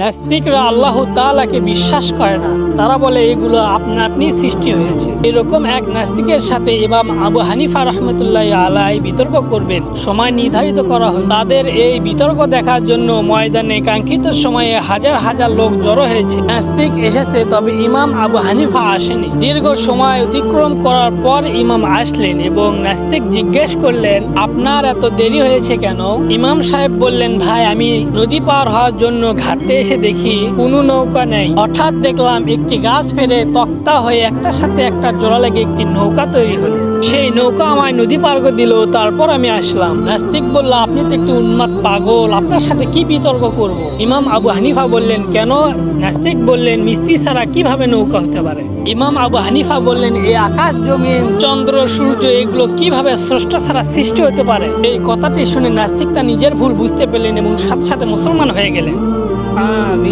নাস্তিকরা আল্লাহ তাআলাকে বিশ্বাস করে না। তারা বলে, এগুলো আপনা আপনি সৃষ্টি হয়েছে। এরকম এক নাস্তিকের সাথে ইমাম আবু হানিফা রহমতুল্লাহ আলাই বিতর্ক করবেন। সময় নির্ধারিত করা হয় তাদের এই বিতর্ক দেখার জন্য ময়দানে কাঙ্ক্ষিত সময়ে হাজার হাজার লোক জড়ো হয়েছে। নাস্তিক এসেছে, তবে ইমাম আবু হানিফা আসেনি। দীর্ঘ সময় অতিক্রম করার পর ইমাম আসলেন এবং নাস্তিক জিজ্ঞেস করলেন, আপনার এত দেরি হয়েছে কেন? ইমাম সাহেব বললেন, ভাই, আমি নদী পার হওয়ার জন্য ঘাটে এসে দেখি কোনো নৌকা নেই। হঠাৎ দেখলাম একটি গাছ ফেলে তক্তা হয়ে একটার সাথে একটা জোড়া লেগে একটি নৌকা তৈরি হলো। সেই নৌকা আমায় নদী পার করে দিল তারপর আমি আসলাম। নাস্তিক বলল আপনি তো একটু উন্মাদ পাগল আপনার সাথে কি বিতর্ক করব? ইমাম আবু হানিফা বললেন কেন? নাস্তিক বললেন মিস্ত্রি ছাড়া কীভাবে নৌকা হতে পারে? ইমাম আবু হানিফা বললেন এই আকাশ জমিন চন্দ্র সূর্য এগুলো কীভাবে স্রষ্টা ছাড়া সৃষ্টি হতে পারে? এই কথাটি শুনে নাস্তিক তা নিজের ভুল বুঝতে পেলেন এবং সাথে সাথে মুসলমান হয়ে গেলেন। আহ,